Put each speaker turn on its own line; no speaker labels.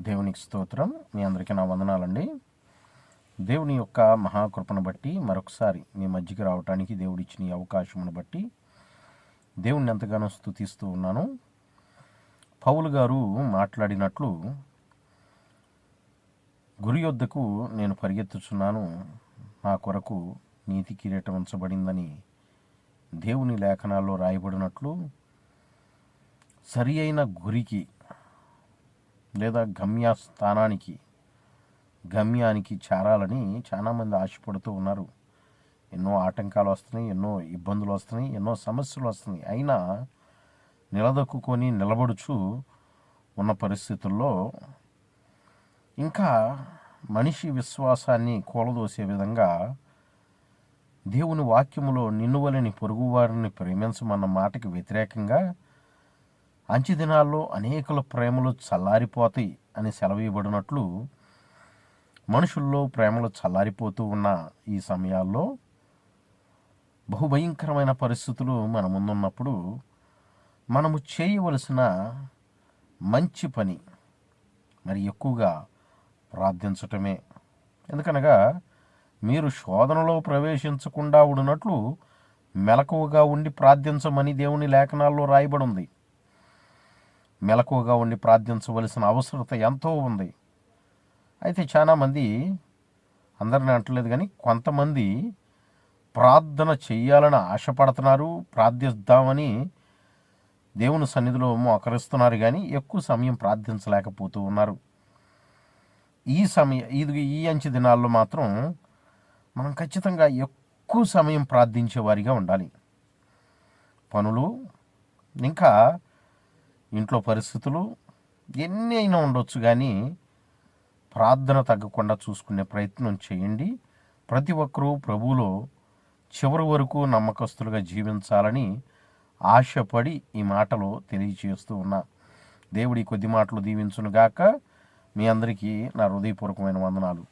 దేవునికి స్తోత్రం. మీ అందరికీ నా వందనాలండి. దేవుని యొక్క మహాకృపను బట్టి మరొకసారి మీ మధ్యకి రావటానికి దేవుడిచ్చిన అవకాశమును బట్టి దేవుణ్ణి ఎంతగానో స్థుతిస్తూ ఉన్నాను. పౌలు గారు మాట్లాడినట్లు గురి యొద్దకు నేను పరిగెత్తుచున్నాను. నా కొరకు నీతి కిరీటం ఉంచబడిందని దేవుని లేఖనాల్లో రాయబడినట్లు సరి అయిన గురికి లేదా గమ్యస్థానానికి గమ్యానికి చేరాలని చాలామంది ఆశపడుతూ ఉన్నారు. ఎన్నో ఆటంకాలు వస్తున్నాయి ఎన్నో ఇబ్బందులు వస్తున్నాయి ఎన్నో సమస్యలు వస్తున్నాయి. అయినా నిలదొక్కుని నిలబడుచు ఉన్న పరిస్థితుల్లో ఇంకా మనిషి విశ్వాసాన్ని కూలదోసే విధంగా దేవుని వాక్యములో నిన్నువలని పొరుగువారిని ప్రేమించమన్న మాటకి వ్యతిరేకంగా అంచె దినాల్లో అనేకుల ప్రేమలు చల్లారిపోతాయి అని సెలవివ్వబడినట్లు మనుషుల్లో ప్రేమలు చల్లారిపోతూ ఉన్న ఈ సమయాల్లో బహుభయంకరమైన పరిస్థితులు మన ముందున్నప్పుడు మనము చేయవలసిన మంచి పని మరి ఎక్కువగా ప్రార్థించటమే. ఎందుకనగా మీరు శోధనలో ప్రవేశించకుండా ఉన్నట్లు మెలకువగా ఉండి ప్రార్థించమని దేవుని లేఖనాల్లో రాయబడి ఉంది మెలకువగా ఉండి ప్రార్థించవలసిన అవసరత ఎంతో ఉంది. అయితే చాలామంది అందరిని అంటలేదు కానీ కొంతమంది ప్రార్థన చెయ్యాలని ఆశపడుతున్నారు ప్రార్థిద్దామని దేవుని సన్నిధిలో మోకరిస్తున్నారు కానీ ఎక్కువ సమయం ప్రార్థించలేకపోతూ ఉన్నారు. ఈ సమయ ఇది ఈ అంచె దినాల్లో మాత్రం మనం ఖచ్చితంగా ఎక్కువ సమయం ప్రార్థించేవారిగా ఉండాలి. పనులు ఇంకా ఇంట్లో పరిస్థితులు ఎన్ని అయినా ఉండొచ్చు కానీ ప్రార్థన తగ్గకుండా చూసుకునే ప్రయత్నం చేయండి. ప్రతి ఒక్కరూ ప్రభువులో చివరి వరకు నమ్మకస్తులుగా జీవించాలని ఆశపడి ఈ మాటలు తెలియచేస్తూ ఉన్నా. దేవుడి కొద్ది మాటలు దీవించునుగాక మీ అందరికీ నా హృదయపూర్వకమైన వందనాలు.